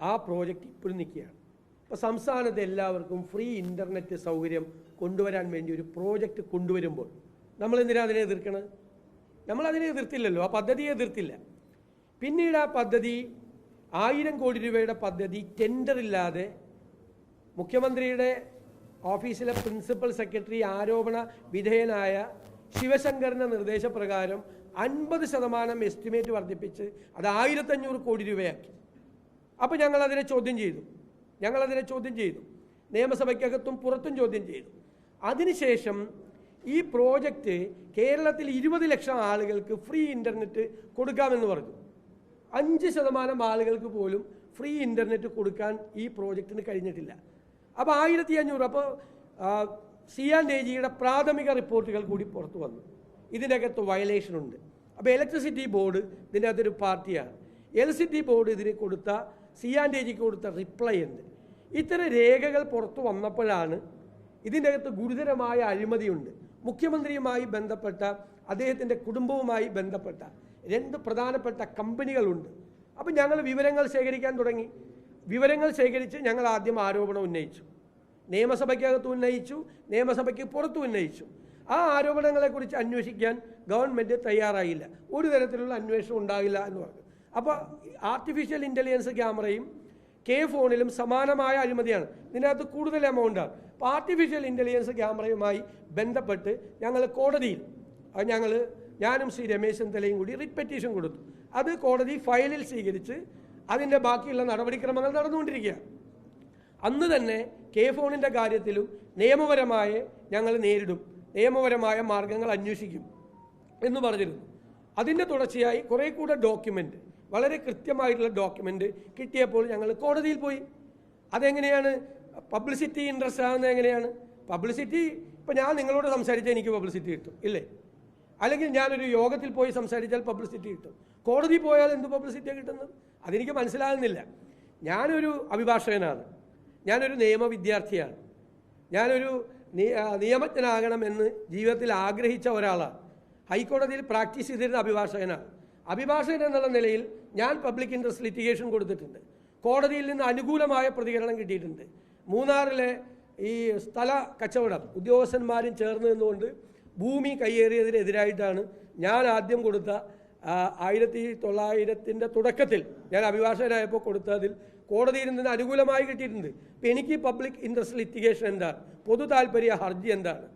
ആ പ്രോജക്റ്റ് ഇപ്പോഴും നിൽക്കുകയാണ്. അപ്പോൾ സംസ്ഥാനത്ത് എല്ലാവർക്കും ഫ്രീ ഇന്റർനെറ്റ് സൗകര്യം കൊണ്ടുവരാൻ വേണ്ടി ഒരു പ്രോജക്റ്റ് കൊണ്ടുവരുമ്പോൾ നമ്മൾ എന്തിനാ അതിനെ എതിർക്കണത്? നമ്മൾ അതിനെ എതിർത്തില്ലല്ലോ ആ പദ്ധതിയെ എതിർത്തില്ല. പിന്നീട് ആ പദ്ധതി ആയിരം കോടി രൂപയുടെ പദ്ധതി ടെൻഡറില്ലാതെ മുഖ്യമന്ത്രിയുടെ ഓഫീസിലെ പ്രിൻസിപ്പൽ സെക്രട്ടറി ആരോപണ വിധേയനായ ശിവശങ്കറിന്റെ നിർദ്ദേശപ്രകാരം അൻപത് ശതമാനം എസ്റ്റിമേറ്റ് വർദ്ധിപ്പിച്ച് അത് ആയിരത്തഞ്ഞൂറ് കോടി രൂപയാക്കി. അപ്പോൾ ഞങ്ങൾ അതിനെ ചോദ്യം ചെയ്തു. ഞങ്ങൾ അതിനെ ചോദ്യം ചെയ്തു. നിയമസഭയ്ക്കകത്തും പുറത്തും ചോദ്യം ചെയ്തു. അതിനുശേഷം ഈ പ്രോജക്റ്റ് കേരളത്തിൽ ഇരുപത് ലക്ഷം ആളുകൾക്ക് ഫ്രീ ഇന്റർനെറ്റ് കൊടുക്കാമെന്ന് പറഞ്ഞു. അഞ്ച് ശതമാനം ആളുകൾക്ക് പോലും ഫ്രീ ഇന്റർനെറ്റ് കൊടുക്കാൻ ഈ പ്രോജക്റ്റിന് കഴിഞ്ഞിട്ടില്ല. അപ്പോൾ ആയിരത്തി അഞ്ഞൂറ് അപ്പോൾ സി ആൻ എ ജിയുടെ പ്രാഥമിക റിപ്പോർട്ടുകൾ കൂടി പുറത്തു വന്നു. ഇതിനകത്ത് വയലേഷൻ ഉണ്ട് അപ്പോൾ ഇലക്ട്രിസിറ്റി ബോർഡ് ഇതിന്റെ അകത്തൊരു പാർട്ടിയാണ്. ഇലക്ട്രിസിറ്റി ബോർഡ് ഇതിന് കൊടുത്ത സി കൊടുത്ത റിപ്ലൈ ഉണ്ട് ഇത്തരം രേഖകൾ പുറത്തു വന്നപ്പോഴാണ് ഇതിന്റെ അകത്ത് ഗുരുതരമായ അഴിമതിയുണ്ട്. മുഖ്യമന്ത്രിയുമായി ബന്ധപ്പെട്ട അദ്ദേഹത്തിന്റെ കുടുംബവുമായി ബന്ധപ്പെട്ട രണ്ട് പ്രധാനപ്പെട്ട കമ്പനികളുണ്ട്. അപ്പം ഞങ്ങൾ വിവരങ്ങൾ ശേഖരിക്കാൻ തുടങ്ങി. വിവരങ്ങൾ ശേഖരിച്ച് ഞങ്ങൾ ആദ്യം ആരോപണം ഉന്നയിച്ചു. നിയമസഭയ്ക്കകത്ത് ഉന്നയിച്ചു നിയമസഭയ്ക്ക് പുറത്തു ഉന്നയിച്ചു. ആ ആരോപണങ്ങളെക്കുറിച്ച് അന്വേഷിക്കാൻ ഗവൺമെന്റ് തയ്യാറായില്ല. ഒരു തരത്തിലുള്ള അന്വേഷണം ഉണ്ടാകില്ല എന്ന് പറഞ്ഞു. അപ്പോൾ ആർട്ടിഫിഷ്യൽ ഇന്റലിജൻസ് ക്യാമറയും കെ ഫോണിലും സമാനമായ അഴിമതിയാണ്. ഇതിനകത്ത് കൂടുതൽ എമൗണ്ടാണ് അപ്പോൾ ആർട്ടിഫിഷ്യൽ ഇന്റലിജൻസ് ക്യാമറയുമായി ബന്ധപ്പെട്ട് ഞങ്ങൾ കോടതിയിൽ ഞങ്ങൾ ഞാനും ശ്രീ രമേശ് ചെന്നലയും കൂടി റിറ്റ് പെറ്റീഷൻ കൊടുത്തു. അത് കോടതി ഫയലിൽ സ്വീകരിച്ച് അതിന്റെ ബാക്കിയുള്ള നടപടിക്രമങ്ങൾ നടന്നുകൊണ്ടിരിക്കുകയാണ് അന്ന് തന്നെ കെ ഫോണിന്റെ കാര്യത്തിലും നിയമപരമായ ഞങ്ങൾ നേരിടും. നിയമപരമായ മാർഗങ്ങൾ അന്വേഷിക്കും എന്ന് പറഞ്ഞിരുന്നു. അതിന്റെ തുടർച്ചയായി കുറേ കൂടെ ഡോക്യുമെന്റ് വളരെ കൃത്യമായിട്ടുള്ള ഡോക്യുമെന്റ് കിട്ടിയപ്പോൾ ഞങ്ങൾ കോടതിയിൽ പോയി. അതെങ്ങനെയാണ്? പബ്ലിസിറ്റി ഇൻട്രസ്റ്റ് ആകുന്നത് എങ്ങനെയാണ്? പബ്ലിസിറ്റി ഇപ്പം ഞാൻ നിങ്ങളോട് സംസാരിച്ചാൽ എനിക്ക് പബ്ലിസിറ്റി കിട്ടും ഇല്ലേ? അല്ലെങ്കിൽ ഞാനൊരു യോഗത്തിൽ പോയി സംസാരിച്ചാൽ പബ്ലിസിറ്റി കിട്ടും. കോടതി പോയാൽ എന്ത് പബ്ലിസിറ്റി കിട്ടുന്നത്? അതെനിക്ക് മനസ്സിലാകുന്നില്ല. ഞാനൊരു അഭിഭാഷകനാണ്. ഞാനൊരു നിയമ വിദ്യാർത്ഥിയാണ്. ഞാനൊരു നിയമജ്ഞനാകണമെന്ന് ജീവിതത്തിൽ ആഗ്രഹിച്ച ഒരാളാണ്. ഹൈക്കോടതിയിൽ പ്രാക്ടീസ് ചെയ്തിരുന്ന അഭിഭാഷകനാണ്. അഭിഭാഷകൻ എന്നുള്ള നിലയിൽ ഞാൻ പബ്ലിക് ഇൻട്രസ്റ്റ് ലിറ്റിഗേഷൻ കൊടുത്തിട്ടുണ്ട്. കോടതിയിൽ നിന്ന് അനുകൂലമായ പ്രതികരണം കിട്ടിയിട്ടുണ്ട്. മൂന്നാറിലെ ഈ സ്ഥല കച്ചവടം ഉദ്യോഗസ്ഥന്മാരും ചേർന്ന് നിന്നുകൊണ്ട് ഭൂമി കയ്യേറിയതിനെതിരായിട്ടാണ് ഞാൻ ആദ്യം കൊടുത്ത ആയിരത്തി തൊള്ളായിരത്തിന്റെ തുടക്കത്തിൽ ഞാൻ അഭിഭാഷകനായപ്പോൾ കൊടുത്തതിൽ കോടതിയിൽ നിന്ന് അനുകൂലമായി കിട്ടിയിട്ടുണ്ട്. എനിക്ക് പബ്ലിക് ഇൻട്രസ്റ്റ് ലിറ്റിഗേഷൻ എന്താണ്? പൊതു താല്പര്യ ഹർജി എന്താണ്?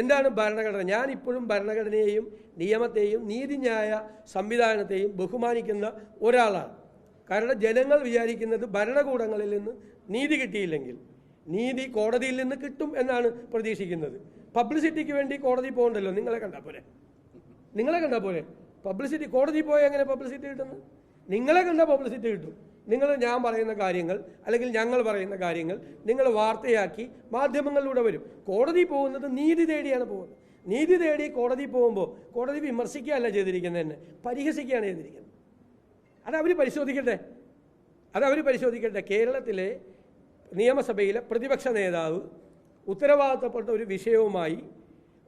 എന്താണ് ഭരണഘടന? ഞാൻ ഇപ്പോഴും ഭരണഘടനയെയും നിയമത്തെയും നീതിന്യായ സംവിധാനത്തെയും ബഹുമാനിക്കുന്ന ഒരാളാണ്. കാരണം ജനങ്ങൾ വിചാരിക്കുന്നത് ഭരണകൂടങ്ങളിൽ നിന്ന് നീതി കിട്ടിയില്ലെങ്കിൽ നീതി കോടതിയിൽ നിന്ന് കിട്ടും എന്നാണ് പ്രതീക്ഷിക്കുന്നത്. പബ്ലിസിറ്റിക്ക് വേണ്ടി കോടതി പോകണ്ടല്ലോ? നിങ്ങളെ കണ്ടാൽ പോലെ നിങ്ങളെ കണ്ടാൽ പോലെ പബ്ലിസിറ്റി കോടതി പോയാൽ എങ്ങനെ പബ്ലിസിറ്റി കിട്ടുന്നത്? നിങ്ങളെ കണ്ടാൽ പബ്ലിസിറ്റി കിട്ടും. നിങ്ങൾ ഞാൻ പറയുന്ന കാര്യങ്ങൾ അല്ലെങ്കിൽ ഞങ്ങൾ പറയുന്ന കാര്യങ്ങൾ നിങ്ങൾ വാർത്തയാക്കി മാധ്യമങ്ങളിലൂടെ വരും. കോടതി പോകുന്നത് നീതി തേടിയാണ് പോകുന്നത്. നീതി തേടി കോടതി പോകുമ്പോൾ കോടതി വിമർശിക്കുകയല്ല ചെയ്തിരിക്കുന്നത് തന്നെ. പരിഹസിക്കുകയാണ് ചെയ്തിരിക്കുന്നത്. അത് അവർ പരിശോധിക്കട്ടെ. അത് അവർ പരിശോധിക്കട്ടെ. കേരളത്തിലെ നിയമസഭയിലെ പ്രതിപക്ഷ നേതാവ് ഉത്തരവാദിത്തപ്പെട്ട ഒരു വിഷയവുമായി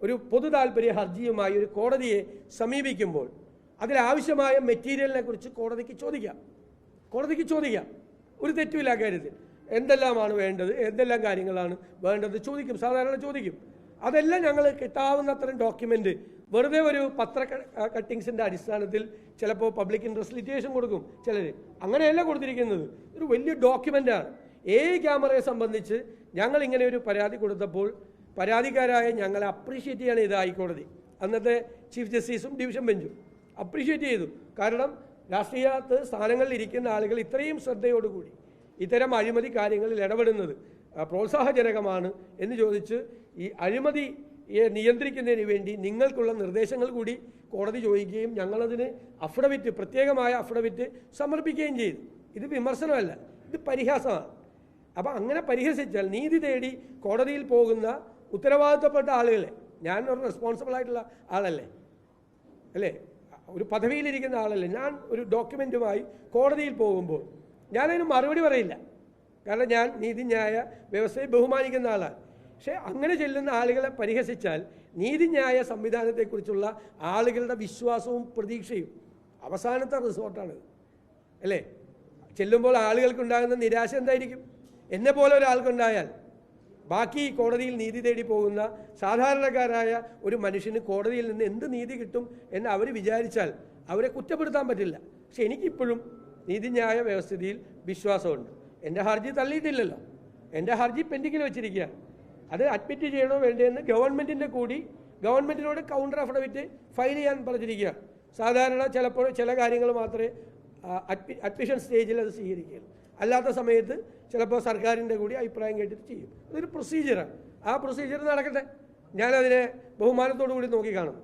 ഒരു പൊതു താല്പര്യ ഹർജിയുമായി ഒരു കോടതിയെ സമീപിക്കുമ്പോൾ അതിലാവശ്യമായ മെറ്റീരിയലിനെ കുറിച്ച് കോടതിക്ക് ചോദിക്കാം. കോടതിക്ക് ചോദിക്കാം. ഒരു തെറ്റുമില്ല കാര്യത്തിൽ. എന്തെല്ലാമാണ് വേണ്ടത്? എന്തെല്ലാം കാര്യങ്ങളാണ് വേണ്ടത്? ചോദിക്കും. സാധാരണ ചോദിക്കും. അതെല്ലാം ഞങ്ങൾ കിട്ടാവുന്നത്രയും ഡോക്യുമെന്റ് വെറുതെ ഒരു പത്ര കട്ടിങ്സിന്റെ അടിസ്ഥാനത്തിൽ ചിലപ്പോൾ പബ്ലിക് ഇൻട്രസ്റ്റ് ലിറ്റേഷൻ കൊടുക്കും ചിലർ അങ്ങനെയല്ല കൊടുത്തിരിക്കുന്നത്. ഒരു വലിയ ഡോക്യുമെന്റാണ് ഏ ക്യാമറയെ സംബന്ധിച്ച് ഞങ്ങൾ ഇങ്ങനെ ഒരു പരാതി കൊടുത്തപ്പോൾ പരാതിക്കാരായ ഞങ്ങളെ അപ്രീഷിയേറ്റ് ചെയ്യാണ് ഇത് ഹൈക്കോടതി അന്നത്തെ ചീഫ് ജസ്റ്റിസും ഡിവിഷൻ ബെഞ്ചും അപ്രീഷിയേറ്റ് ചെയ്തു. കാരണം രാഷ്ട്രീയത്ത് സ്ഥാനങ്ങളിൽ ഇരിക്കുന്ന ആളുകൾ ഇത്രയും ശ്രദ്ധയോടുകൂടി ഇത്തരം അഴിമതി കാര്യങ്ങളിൽ ഇടപെടുന്നത് പ്രോത്സാഹജനകമാണ് എന്ന് ചോദിച്ച് ഈ അഴിമതിയെ നിയന്ത്രിക്കുന്നതിന് വേണ്ടി നിങ്ങൾക്കുള്ള നിർദ്ദേശങ്ങൾ കൂടി കോടതി ചോദിക്കുകയും ഞങ്ങളതിന് അഫിഡവിറ്റ് പ്രത്യേകമായ അഫിഡവിറ്റ് സമർപ്പിക്കുകയും ചെയ്തു. ഇത് വിമർശനമല്ല ഇത് പരിഹാസമാണ്. അപ്പം അങ്ങനെ പരിഹസിച്ചാൽ നീതി തേടി കോടതിയിൽ പോകുന്ന ഉത്തരവാദിത്തപ്പെട്ട ആളുകളെ ഞാൻ ഒരു റെസ്പോൺസിബിൾ ആയിട്ടുള്ള ആളല്ലേ? അല്ലേ? ഒരു പദവിയിലിരിക്കുന്ന ആളല്ല. ഞാൻ ഒരു ഡോക്യുമെന്റുമായി കോടതിയിൽ പോകുമ്പോൾ ഞാനതിന് മറുപടി പറയില്ല. കാരണം ഞാൻ നീതിന്യായ വ്യവസ്ഥയെ ബഹുമാനിക്കുന്ന ആളാണ്. പക്ഷേ അങ്ങനെ ചെല്ലുന്ന ആളുകളെ പരിഹസിച്ചാൽ നീതിന്യായ സംവിധാനത്തെക്കുറിച്ചുള്ള ആളുകളുടെ വിശ്വാസവും പ്രതീക്ഷയും അവസാനത്തെ റിസോർട്ടാണ്. അല്ലേ? ചെല്ലുമ്പോൾ ആളുകൾക്കുണ്ടാകുന്ന നിരാശ എന്തായിരിക്കും? എന്നെ പോലെ ഒരാൾക്കുണ്ടായാൽ ബാക്കി കോടതിയിൽ നീതി തേടി പോകുന്ന സാധാരണക്കാരായ ഒരു മനുഷ്യന് കോടതിയിൽ നിന്ന് എന്ത് നീതി കിട്ടും എന്ന് അവർ വിചാരിച്ചാൽ അവരെ കുറ്റപ്പെടുത്താൻ പറ്റില്ല. പക്ഷെ എനിക്കിപ്പോഴും നീതിന്യായ വ്യവസ്ഥിതിയിൽ വിശ്വാസമുണ്ട്. എന്റെ ഹർജി തള്ളിയിട്ടില്ലല്ലോ. എന്റെ ഹർജി പെൻഡിങ്ങിൽ വെച്ചിരിക്കുകയാണ്. അത് അഡ്മിറ്റ് ചെയ്യണോ വേണ്ടതെന്ന് ഗവൺമെന്റിന്റെ കൂടി ഗവൺമെന്റിനോട് കൗണ്ടർ അഫിഡവിറ്റ് ഫയൽ ചെയ്യാൻ പറഞ്ഞിരിക്കുകയാണ്. സാധാരണ ചിലപ്പോൾ ചില കാര്യങ്ങൾ മാത്രമേ അഡ്മിഷൻ സ്റ്റേജിൽ അത് സ്വീകരിക്കുകയുള്ളൂ. അല്ലാത്ത സമയത്ത് ചിലപ്പോൾ സർക്കാരിന്റെ കൂടി അഭിപ്രായം കേട്ടിട്ട് ചെയ്യും. അതൊരു പ്രൊസീജിയറാണ് ആ പ്രൊസീജിയർ നടക്കട്ടെ. ഞാനതിനെ ബഹുമാനത്തോടു കൂടി നോക്കി കാണും